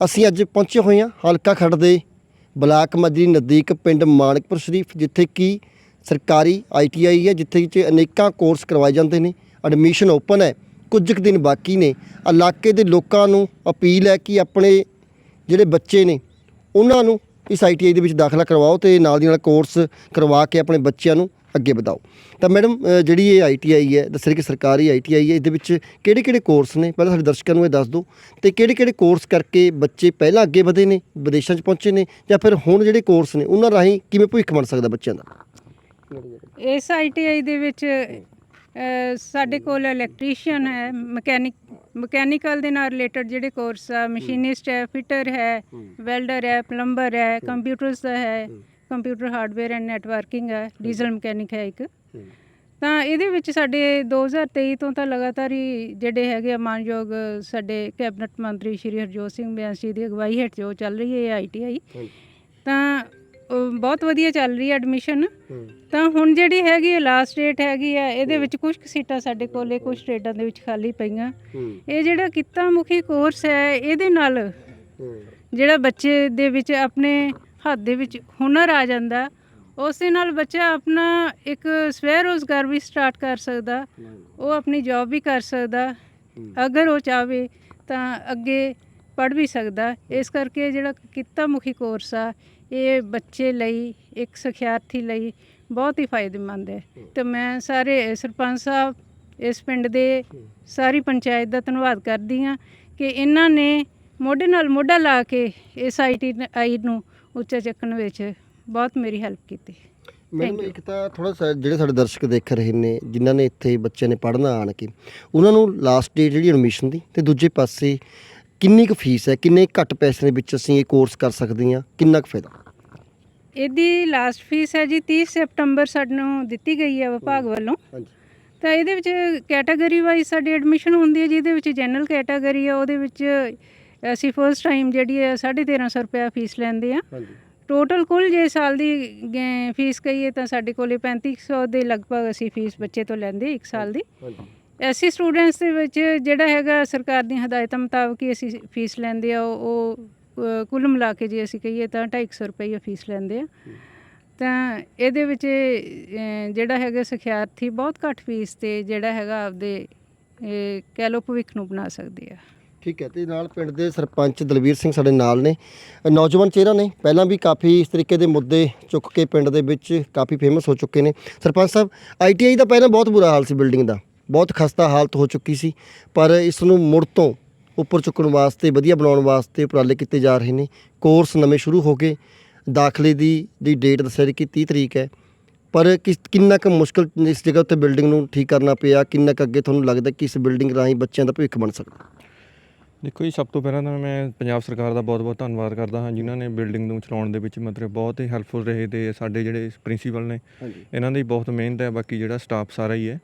ਅਸੀਂ ਅੱਜ ਪਹੁੰਚੇ ਹੋਏ ਹਾਂ ਹਲਕਾ ਖੜ ਦੇ ਬਲਾਕ ਮਜਰੀ ਨਜ਼ਦੀਕ ਪਿੰਡ ਮਾਨਕਪੁਰ ਸ਼ਰੀਫ, ਜਿੱਥੇ ਕਿ ਸਰਕਾਰੀ ਆਈਟੀਆਈ ਹੈ, ਜਿੱਥੇ ਕਿ ਅਨੇਕਾਂ ਕੋਰਸ ਕਰਵਾਏ ਜਾਂਦੇ ਨੇ ਐਡਮਿਸ਼ਨ ਓਪਨ ਹੈ। ਕੁਝ ਕੁ ਦਿਨ ਬਾਕੀ ਨੇ। ਇਲਾਕੇ ਦੇ ਲੋਕਾਂ ਨੂੰ ਅਪੀਲ ਹੈ ਕਿ ਆਪਣੇ ਜਿਹੜੇ ਬੱਚੇ ਨੇ, ਉਹਨਾਂ ਨੂੰ ਇਸ ਆਈਟੀਆਈ ਦੇ ਵਿੱਚ ਦਾਖਲਾ ਕਰਵਾਓ ਤੇ ਨਾਲ ਦੀ ਨਾਲ ਕੋਰਸ ਕਰਵਾ ਕੇ ਆਪਣੇ ਬੱਚਿਆਂ ਨੂੰ ਅੱਗੇ ਵਧਾਓ। ਤਾਂ ਮੈਡਮ ਜਿਹੜੀ ਇਹ ਆਈਟੀਆਈ ਹੈ ਦੱਸ ਰਹੀ ਕਿ ਸਰਕਾਰੀ ਆਈਟੀਆਈ ਹੈ ਇਹਦੇ ਵਿੱਚ ਕਿਹੜੇ ਕਿਹੜੇ ਕੋਰਸ ਨੇ? ਪਹਿਲਾਂ ਸਾਡੇ ਦਰਸ਼ਕਾਂ ਨੂੰ ਇਹ ਦੱਸ ਦਿਓ। ਤੇ ਕਿਹੜੇ ਕਿਹੜੇ ਕੋਰਸ ਕਰਕੇ ਬੱਚੇ ਪਹਿਲਾਂ ਅੱਗੇ ਵਧੇ ਨੇ ਵਿਦੇਸ਼ਾਂ 'ਚ ਪਹੁੰਚੇ ਨੇ ਜਾਂ ਫਿਰ ਹੁਣ ਜਿਹੜੇ ਕੋਰਸ ਨੇ ਉਹਨਾਂ ਰਾਹੀਂ ਕਿਵੇਂ ਭਵਿੱਖ ਬਣ ਸਕਦਾ ਬੱਚਿਆਂ ਦਾ? ਇਸ ਆਈਟੀਆਈ ਦੇ ਵਿੱਚ ਸਾਡੇ ਕੋਲ ਇਲੈਕਟ੍ਰੀਸ਼ੀਅਨ ਹੈ ਮਕੈਨਿਕ ਮਕੈਨੀਕਲ ਦੇ ਨਾਲ ਰਿਲੇਟਡ ਜਿਹੜੇ ਕੋਰਸ ਆ ਮਸ਼ੀਨਿਸਟ ਹੈ ਫਿਟਰ ਹੈ ਵੈਲਡਰ ਹੈ ਪਲੰਬਰ ਹੈ ਕੰਪਿਊਟਰਸ ਦਾ ਹੈ। ਕੰਪਿਊਟਰ ਹਾਰਡਵੇਅਰ ਐਂਡ ਨੈਟਵਰਕਿੰਗ ਹੈ ਡੀਜ਼ਲ ਮਕੈਨਿਕ ਹੈ ਇੱਕ। ਤਾਂ ਇਹਦੇ ਵਿੱਚ ਸਾਡੇ 2023 ਤੋਂ ਤਾਂ ਲਗਾਤਾਰ ਹੀ ਜਿਹੜੇ ਹੈਗੇ ਆ ਮਾਨਯੋਗ ਸਾਡੇ ਕੈਬਨਿਟ ਮੰਤਰੀ ਸ਼੍ਰੀ ਹਰਜੋਤ ਸਿੰਘ ਬਿਆਸ ਜੀ ਦੀ ਅਗਵਾਈ ਹੇਠ ਜੋ ਚੱਲ ਰਹੀ ਹੈ ਆਈਟੀਆਈ ਤਾਂ ਬਹੁਤ ਵਧੀਆ ਚੱਲ ਰਹੀ ਹੈ ਐਡਮਿਸ਼ਨ। ਤਾਂ ਹੁਣ ਜਿਹੜੀ ਹੈਗੀ ਲਾਸਟ ਡੇਟ ਹੈਗੀ ਆ ਇਹਦੇ ਵਿੱਚ ਕੁਝ ਕੁ ਸੀਟਾਂ ਸਾਡੇ ਕੋਲੇ ਕੁਝ ਸਟੇਟਾਂ ਦੇ ਵਿੱਚ ਖਾਲੀ ਪਈਆਂ। ਇਹ ਜਿਹੜਾ ਕਿੱਤਾ ਮੁਖੀ ਕੋਰਸ ਹੈ ਇਹਦੇ ਨਾਲ ਜਿਹੜਾ ਬੱਚੇ ਦੇ ਵਿੱਚ ਆਪਣੇ ਹੱਥ ਦੇ ਵਿੱਚ ਹੁਨਰ ਆ ਜਾਂਦਾ ਉਸ ਦੇ ਨਾਲ ਬੱਚਾ ਆਪਣਾ ਇੱਕ ਸਵੈ ਰੋਜ਼ਗਾਰ ਵੀ ਸਟਾਰਟ ਕਰ ਸਕਦਾ ਉਹ ਆਪਣੀ ਜੌਬ ਵੀ ਕਰ ਸਕਦਾ ਅਗਰ ਉਹ ਚਾਵੇ ਤਾਂ ਅੱਗੇ ਪੜ੍ਹ ਵੀ ਸਕਦਾ। ਇਸ ਕਰਕੇ ਜਿਹੜਾ ਕਿੱਤਾ ਮੁਖੀ ਕੋਰਸ ਆ ਇਹ ਬੱਚੇ ਲਈ ਇੱਕ ਸਿਖਿਆਰਥੀ ਲਈ ਬਹੁਤ ਹੀ ਫਾਇਦੇਮੰਦ ਹੈ। ਤੇ ਮੈਂ ਸਾਰੇ ਸਰਪੰਚ ਸਾਹਿਬ ਇਸ ਪਿੰਡ ਦੇ ਸਾਰੀ ਪੰਚਾਇਤ ਦਾ ਧੰਨਵਾਦ ਕਰਦੀ ਹਾਂ ਕਿ ਇਹਨਾਂ ਨੇ ਮੋਢੇ ਨਾਲ ਮੋਢਾ ਲਾ ਕੇ ਇਸ ਆਈਟੀ ਆਈ ਨੂੰ ਉੱਚਾ ਚੱਕਣ ਵਿੱਚ ਬਹੁਤ ਮੇਰੀ ਹੈਲਪ ਕੀਤੀ। you. ਇੱਕ ਤਾਂ ਥੋੜਾ ਜਿਹੜੇ ਸਾਡੇ ਦਰਸ਼ਕ ਦੇਖ ਰਹੇ ਨੇ ਜਿਨ੍ਹਾਂ ਨੇ ਇੱਥੇ ਬੱਚਿਆਂ ਨੇ ਪੜ੍ਹਨਾ ਆਣ ਕੇ ਉਹਨਾਂ ਨੂੰ ਲਾਸਟ ਡੇਟ ਜਿਹੜੀ ਐਡਮਿਸ਼ਨ ਦੀ ਤੇ ਦੂਜੇ ਪਾਸੇ ਕਿੰਨੀ ਕੁ ਫੀਸ ਹੈ ਕਿੰਨੇ ਘੱਟ ਪੈਸੇ ਦੇ ਵਿੱਚ ਅਸੀਂ ਇਹ ਕੋਰਸ ਕਰ ਸਕਦੇ ਹਾਂ ਕਿੰਨਾ ਕੁ ਫਾਇਦਾ? ਇਹਦੀ ਲਾਸਟ ਫੀਸ ਹੈ ਜੀ 30 ਸਤੰਬਰ ਸਾਨੂੰ ਦਿੱਤੀ ਗਈ ਹੈ ਵਿਭਾਗ ਵੱਲੋਂ। ਹਾਂਜੀ। ਤਾਂ ਇਹਦੇ ਵਿੱਚ ਕੈਟਾਗਰੀ ਵਾਈਜ਼ ਸਾਡੀ ਐਡਮਿਸ਼ਨ ਹੁੰਦੀ ਹੈ ਜਿਹਦੇ ਵਿੱਚ ਜਨਰਲ ਕੈਟਾਗਰੀ ਆ ਉਹਦੇ ਵਿੱਚ ਅਸੀਂ ਫਰਸਟ ਟਾਈਮ ਜਿਹੜੀ ਹੈ 1350 ਰੁਪਏ ਫੀਸ ਲੈਂਦੇ ਆ ਹਾਂਜੀ। ਟੋਟਲ ਕੁੱਲ ਜੇ ਸਾਲ ਦੀ ਗ- ਫੀਸ ਕਹੀਏ ਤਾਂ ਸਾਡੇ ਕੋਲੇ 3500 ਦੇ ਲਗਭਗ ਅਸੀਂ ਫੀਸ ਬੱਚੇ ਤੋਂ ਲੈਂਦੇ ਇੱਕ ਸਾਲ ਦੀ। ਹਾਂਜੀ। ਐਸਸੀ ਸਟੂਡੈਂਟਸ ਦੇ ਵਿੱਚ ਜਿਹੜਾ ਹੈਗਾ ਸਰਕਾਰ ਦੀਆਂ ਹਦਾਇਤਾਂ ਮੁਤਾਬਕ ਹੀ ਅਸੀਂ ਫੀਸ ਲੈਂਦੇ ਆ ਉਹ ਉਹ, ਅ, ਕੁੱਲ ਮਿਲਾ ਕੇ ਜੇ ਅਸੀਂ ਕਹੀਏ ਤਾਂ 250 ਰੁਪਏ ਫੀਸ ਲੈਂਦੇ ਆ ਤਾਂ ਇਹਦੇ ਵਿੱਚ ਅ, ਜਿਹੜਾ ਹੈਗਾ ਸਿਖਿਆਰਥੀ ਬਹੁਤ ਘੱਟ ਫੀਸ ਤੇ ਜਿਹੜਾ ਹੈਗਾ ਆਪਦੇ ਇਹ, ਕਹਿ ਲਓ ਭਵਿੱਖ ਨੂੰ ਬਣਾ ਸਕਦੇ ਆ। ਠੀਕ ਹੈ, ਤੇ ਨਾਲ ਪਿੰਡ ਦੇ ਸਰਪੰਚ ਦਲਵੀਰ ਸਿੰਘ ਸਾਡੇ ਨਾਲ ਨੇ। ਨੌਜਵਾਨ ਚਿਹਰਾ ਨੇ, ਪਹਿਲਾਂ ਵੀ ਕਾਫੀ ਇਸ ਤਰੀਕੇ ਦੇ ਮੁੱਦੇ ਚੁੱਕ ਕੇ ਪਿੰਡ ਦੇ ਵਿੱਚ ਕਾਫੀ ਫੇਮਸ ਹੋ ਚੁੱਕੇ ਨੇ। ਸਰਪੰਚ ਸਾਹਿਬ ਆਈਟੀਆਈ ਦਾ ਪਹਿਲਾਂ ਬਹੁਤ ਬੁਰਾ ਹਾਲ ਸੀ ਬਿਲਡਿੰਗ ਦਾ, ਬਹੁਤ ਖਸਤਾ ਹਾਲਤ ਹੋ ਚੁੱਕੀ ਸੀ, ਪਰ ਇਸ ਨੂੰ ਮੁੜ ਤੋਂ ਉੱਪਰ ਚੁੱਕਣ ਵਾਸਤੇ, ਵਧੀਆ ਬਣਾਉਣ ਵਾਸਤੇ ਉਪਰਾਲੇ ਕੀਤੇ ਜਾ ਰਹੇ ਨੇ। ਕੋਰਸ ਨਵੇਂ ਸ਼ੁਰੂ ਹੋ ਗਏ, ਦਾਖਲੇ ਦੀ ਦੀ ਡੇਟ ਦੱਸਿਆ ਜੀ ਕਿ 30 ਤਰੀਕ ਹੈ। ਪਰ ਕਿਸ, ਕਿੰਨਾ ਕੁ ਮੁਸ਼ਕਲ ਇਸ ਜਗ੍ਹਾ ਉੱਤੇ ਬਿਲਡਿੰਗ ਨੂੰ ਠੀਕ ਕਰਨਾ ਪਿਆ, ਕਿੰਨਾ ਕੁ ਅੱਗੇ ਤੁਹਾਨੂੰ ਲੱਗਦਾ ਕਿ ਇਸ ਬਿਲਡਿੰਗ ਰਾਹੀਂ ਬੱਚਿਆਂ ਦਾ ਭਵਿੱਖ ਬਣ ਸਕਦਾ? ਦੇਖੋ ਜੀ ਸਭ ਤੋਂ ਪਹਿਲਾਂ ਤਾਂ ਮੈਂ ਪੰਜਾਬ ਸਰਕਾਰ ਦਾ ਬਹੁਤ-ਬਹੁਤ ਧੰਨਵਾਦ ਕਰਦਾ ਹਾਂ ਜਿਨ੍ਹਾਂ ਨੇ ਬਿਲਡਿੰਗ ਨੂੰ ਚਲਾਉਣ ਦੇ ਵਿੱਚ ਮਤਲਬ ਬਹੁਤ ਹੀ ਹੈਲਪਫੁਲ ਰਹੇ ਤੇ ਸਾਡੇ ਜਿਹੜੇ ਪ੍ਰਿੰਸੀਪਲ ਨੇ ਇਹਨਾਂ ਦੀ ਬਹੁਤ ਮਿਹਨਤ ਹੈ ਬਾਕੀ ਜਿਹੜਾ ਸਟਾਫ ਸਾਰਾ ਹੀ ਹੈ।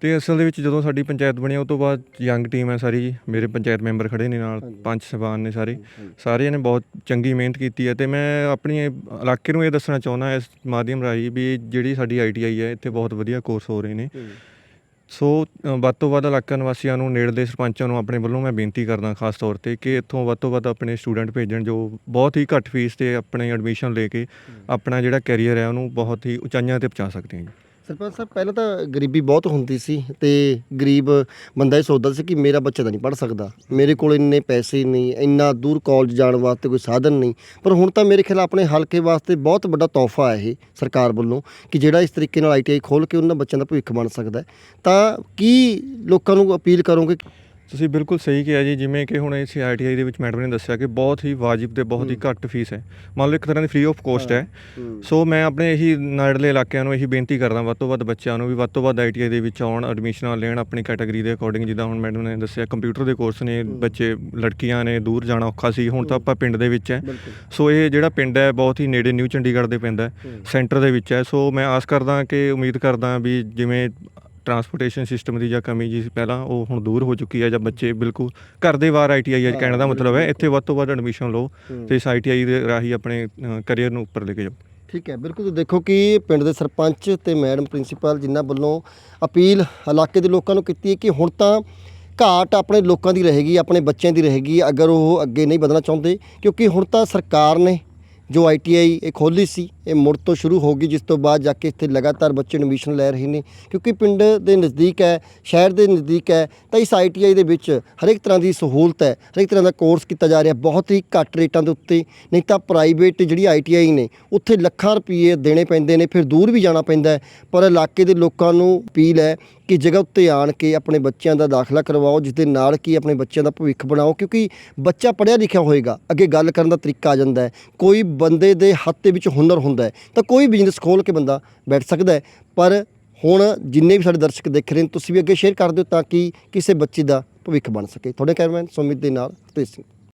ਤੇ ਅਸਲ ਦੇ ਵਿੱਚ ਜਦੋਂ ਸਾਡੀ ਪੰਚਾਇਤ ਬਣੀ ਉਹ ਤੋਂ ਬਾਅਦ ਯੰਗ ਟੀਮ ਹੈ ਸਾਰੀ ਜੀ ਮੇਰੇ ਪੰਚਾਇਤ ਮੈਂਬਰ ਖੜੇ ਨੇ ਨਾਲ। ਪੰਜ ਸਭਾਨ ਨੇ ਸਾਰੇ। ਸਾਰਿਆਂ ਨੇ ਬਹੁਤ ਚੰਗੀ ਮਿਹਨਤ ਕੀਤੀ ਹੈ ਤੇ ਮੈਂ ਆਪਣੀ ਇਲਾਕੇ ਨੂੰ ਇਹ ਦੱਸਣਾ ਚਾਹੁੰਦਾ ਇਸ ਮਾਧਿਅਮ ਰਾਹੀਂ ਵੀ ਜਿਹੜੀ ਸਾਡੀ ਆਈਟੀਆਈ ਹੈ ਇੱਥੇ ਬਹੁਤ ਵਧੀਆ ਕੋਰਸ ਹੋ ਰਹੇ ਨੇ। ਸੋ ਵੱਧ ਤੋਂ ਵੱਧ ਇਲਾਕਾ ਨਿਵਾਸੀਆਂ ਨੂੰ ਨੇੜਲੇ ਸਰਪੰਚਾਂ ਨੂੰ ਆਪਣੇ ਵੱਲੋਂ ਮੈਂ ਬੇਨਤੀ ਕਰਦਾ ਖਾਸ ਤੌਰ ਤੇ ਕਿ ਇੱਥੋਂ ਵੱਧ ਤੋਂ ਵੱਧ ਆਪਣੇ ਸਟੂਡੈਂਟ ਭੇਜਣ ਜੋ ਬਹੁਤ ਹੀ ਘੱਟ ਫੀਸ ਤੇ ਆਪਣੇ ਐਡਮਿਸ਼ਨ ਲੈ ਕੇ ਆਪਣਾ ਜਿਹੜਾ ਕੈਰੀਅਰ ਹੈ ਉਹਨੂੰ ਬਹੁਤ ਹੀ ਉਚਾਈਆਂ ਤੇ ਪਹੁੰਚਾ ਸਕਦੇ ਹਾਂ ਜੀ। ਸਰਪੰਚ ਸਾਹਿਬ, ਪਹਿਲਾਂ ਤਾਂ ਗਰੀਬੀ ਬਹੁਤ ਹੁੰਦੀ ਸੀ ਤੇ ਗਰੀਬ ਬੰਦਾ ਇਹ ਸੋਚਦਾ ਸੀ ਕਿ ਮੇਰਾ ਬੱਚਾ ਤਾਂ ਨਹੀਂ ਪੜ ਸਕਦਾ। ਮੇਰੇ ਕੋਲ ਇੰਨੇ ਪੈਸੇ ਨਹੀਂ, ਇੰਨਾ ਦੂਰ ਕਾਲਜ ਜਾਣ ਵਾਸਤੇ ਕੋਈ ਸਾਧਨ ਨਹੀਂ। ਪਰ ਹੁਣ ਤਾਂ ਮੇਰੇ ਖਿਆਲ ਆਪਣੇ ਹਲਕੇ ਵਾਸਤੇ ਬਹੁਤ ਵੱਡਾ ਤੋਹਫਾ ਹੈ ਇਹ ਸਰਕਾਰ ਵੱਲੋਂ ਕਿ ਜਿਹੜਾ ਇਸ ਤਰੀਕੇ ਨਾਲ ਆਈਟੀਆਈ ਖੋਲ ਕੇ ਉਹਨਾਂ ਬੱਚਿਆਂ ਦਾ ਭਵਿੱਖ ਬਣ ਸਕਦਾ ਤਾਂ ਕੀ ਲੋਕਾਂ ਨੂੰ ਅਪੀਲ ਕਰੋਗੇ ਤੁਸੀਂ ਬਿਲਕੁਲ ਸਹੀ ਕਿਹਾ ਜੀ ਜਿਵੇਂ ਕਿ ਹੁਣ ਇਸ ਆਈਟੀਆਈ ਦੇ ਵਿੱਚ ਮੈਡਮ ਨੇ ਦੱਸਿਆ ਕਿ ਬਹੁਤ ਹੀ ਵਾਜਿਬ ਤੇ ਬਹੁਤ ਹੀ ਘੱਟ ਫੀਸ ਹੈ। ਮੰਨ ਲਓ ਇੱਕ ਤਰ੍ਹਾਂ ਦੀ ਫ੍ਰੀ ਆਫ ਕੋਸਟ ਹੈ। ਸੋ ਮੈਂ ਆਪਣੇ ਇਹੀ ਨੇੜਲੇ ਇਲਾਕਿਆਂ ਨੂੰ ਇਹੀ ਬੇਨਤੀ ਕਰਦਾ ਵੱਧ ਤੋਂ ਵੱਧ ਬੱਚਿਆਂ ਨੂੰ ਵੀ ਵੱਧ ਤੋਂ ਵੱਧ ਆਈਟੀਆਈ ਦੇ ਵਿੱਚ ਆਉਣ ਐਡਮਿਸ਼ਨਾਂ ਲੈਣ ਆਪਣੀ ਕੈਟਾਗਰੀ ਦੇ ਅਕੋਰਡਿੰਗ ਜਿੱਦਾਂ ਹੁਣ ਮੈਡਮ ਨੇ ਦੱਸਿਆ ਕੰਪਿਊਟਰ ਦੇ ਕੋਰਸ ਨੇ ਬੱਚੇ ਲੜਕੀਆਂ ਨੇ ਦੂਰ ਜਾਣਾ ਔਖਾ ਸੀ ਹੁਣ ਤਾਂ ਆਪਾਂ ਪਿੰਡ ਦੇ ਵਿੱਚ ਹੈ। ਸੋ ਇਹ ਜਿਹੜਾ ਪਿੰਡ ਹੈ ਬਹੁਤ ਹੀ ਨੇੜੇ ਨਿਊ ਚੰਡੀਗੜ੍ਹ ਦੇ ਪੈਂਦਾ ਹੈ ਹੂੰ। ਸੈਂਟਰ ਦੇ ਵਿੱਚ ਹੈ। ਸੋ ਮੈਂ ਆਸ ਕਰਦਾ ਕਿ ਉਮੀਦ ਕਰਦਾ ਵੀ ਜਿਵੇਂ ਟਰਾਂਸਪੋਰਟੇਸ਼ਨ ਸਿਸਟਮ ਦੀ ਜਾਂ ਕਮੀ ਜੀ ਪਹਿਲਾਂ ਉਹ ਹੁਣ ਦੂਰ ਹੋ ਚੁੱਕੀ ਹੈ ਜਾਂ ਬੱਚੇ ਬਿਲਕੁਲ ਘਰ ਦੇ ਬਾਹਰ ਆਈਟੀਆਈ ਹਾਂ, ਕਹਿਣ ਦਾ ਮਤਲਬ ਹੈ। ਇੱਥੇ ਵੱਧ ਤੋਂ ਵੱਧ ਐਡਮਿਸ਼ਨ ਲਓ। ਤੇ ਇਸ ਆਈਟੀਆਈ ਦੇ ਰਾਹੀਂ ਆਪਣੇ ਕੈਰੀਅਰ ਨੂੰ ਉੱਪਰ ਲੈ ਕੇ ਜਾਓ ਠੀਕ ਹੈ ਬਿਲਕੁਲ ਦੇਖੋ ਕਿ ਪਿੰਡ ਦੇ ਸਰਪੰਚ ਤੇ ਮੈਡਮ ਪ੍ਰਿੰਸੀਪਲ ਜਿਨ੍ਹਾਂ ਵੱਲੋਂ ਅਪੀਲ ਇਲਾਕੇ ਦੇ ਲੋਕਾਂ ਨੂੰ ਕੀਤੀ ਹੈ ਕਿ ਹੁਣ ਤਾਂ ਘਾਟ ਆਪਣੇ ਲੋਕਾਂ ਦੀ ਰਹੇਗੀ ਆਪਣੇ ਬੱਚਿਆਂ ਦੀ ਰਹੇਗੀ ਅਗਰ ਉਹ ਅੱਗੇ ਨਹੀਂ ਵਧਣਾ ਚਾਹੁੰਦੇ ਕਿਉਂਕਿ ਹੁਣ ਤਾਂ ਸਰਕਾਰ ਨੇ ਜੋ ਆਈਟੀਆਈ ਇਹ ਖੋਲ੍ਹੀ ਸੀ ਇਹ ਮੁੜ ਤੋਂ ਸ਼ੁਰੂ ਹੋ ਗਈ, ਜਿਸ ਤੋਂ ਬਾਅਦ ਜਾ ਕੇ ਇੱਥੇ ਲਗਾਤਾਰ ਬੱਚੇ ਐਡਮਿਸ਼ਨ ਲੈ ਰਹੇ ਨੇ। ਕਿਉਂਕਿ ਪਿੰਡ ਦੇ ਨਜ਼ਦੀਕ ਹੈ, ਸ਼ਹਿਰ ਦੇ ਨਜ਼ਦੀਕ ਹੈ, ਤਾਂ ਇਸ ਆਈਟੀਆਈ ਦੇ ਵਿੱਚ ਹਰੇਕ ਤਰ੍ਹਾਂ ਦੀ ਸਹੂਲਤ ਹੈ, ਹਰੇਕ ਤਰ੍ਹਾਂ ਦਾ ਕੋਰਸ ਕੀਤਾ ਜਾ ਰਿਹਾ, ਬਹੁਤ ਹੀ ਘੱਟ ਰੇਟਾਂ ਦੇ ਉੱਤੇ, ਨਹੀਂ ਤਾਂ ਪ੍ਰਾਈਵੇਟ ਜਿਹੜੀ ਆਈਟੀਆਈ ਨੇ, ਉੱਥੇ ਲੱਖਾਂ ਰੁਪਏ ਦੇਣੇ ਪੈਂਦੇ ਨੇ, ਫਿਰ ਦੂਰ ਵੀ ਜਾਣਾ ਪੈਂਦਾ ਪਰ ਇਲਾਕੇ ਦੇ ਲੋਕਾਂ ਨੂੰ ਅਪੀਲ ਹੈ ਕਿ ਜਗ੍ਹਾ ਉੱਤੇ ਆਣ ਕੇ ਆਪਣੇ ਬੱਚਿਆਂ ਦਾ ਦਾਖਲਾ ਕਰਵਾਓ ਜਿਸ ਦੇ ਨਾਲ ਕੀ ਆਪਣੇ ਬੱਚਿਆਂ ਦਾ ਭਵਿੱਖ ਬਣਾਓ, ਕਿਉਂਕਿ ਬੱਚਾ ਪੜ੍ਹਿਆ ਲਿਖਿਆ ਹੋਏਗਾ, ਅੱਗੇ ਗੱਲ ਕਰਨ ਦਾ ਤਰੀਕਾ ਆ ਜਾਂਦਾ ਹੈ। ਕੋਈ ਬੰਦੇ ਦੇ ਹੱਥ ਦੇ ਵਿੱਚ ਹੁਨਰ ਹੁੰਦਾ ਹੁੰਦਾ ਹੈ, ਤਾਂ ਕੋਈ ਬਿਜ਼ਨਸ ਖੋਲ ਕੇ ਬੰਦਾ ਬੈਠ ਸਕਦਾ ਹੈ। ਪਰ ਹੁਣ ਜਿੰਨੇ ਵੀ ਸਾਡੇ ਦਰਸ਼ਕ ਦੇਖ ਰਹੇ ਨੇ, ਤੁਸੀਂ ਵੀ ਅੱਗੇ ਸ਼ੇਅਰ ਕਰ ਦਿਓ ਤਾਂ ਕਿ ਕਿਸੇ ਬੱਚੇ ਦਾ ਭਵਿੱਖ ਬਣ ਸਕੇ। ਤੁਹਾਡੇ ਕੈਮਰਾਮੈਨ ਸੁਮਿਤ ਦੇ ਨਾਲ ਤੇਜ ਸਿੰਘ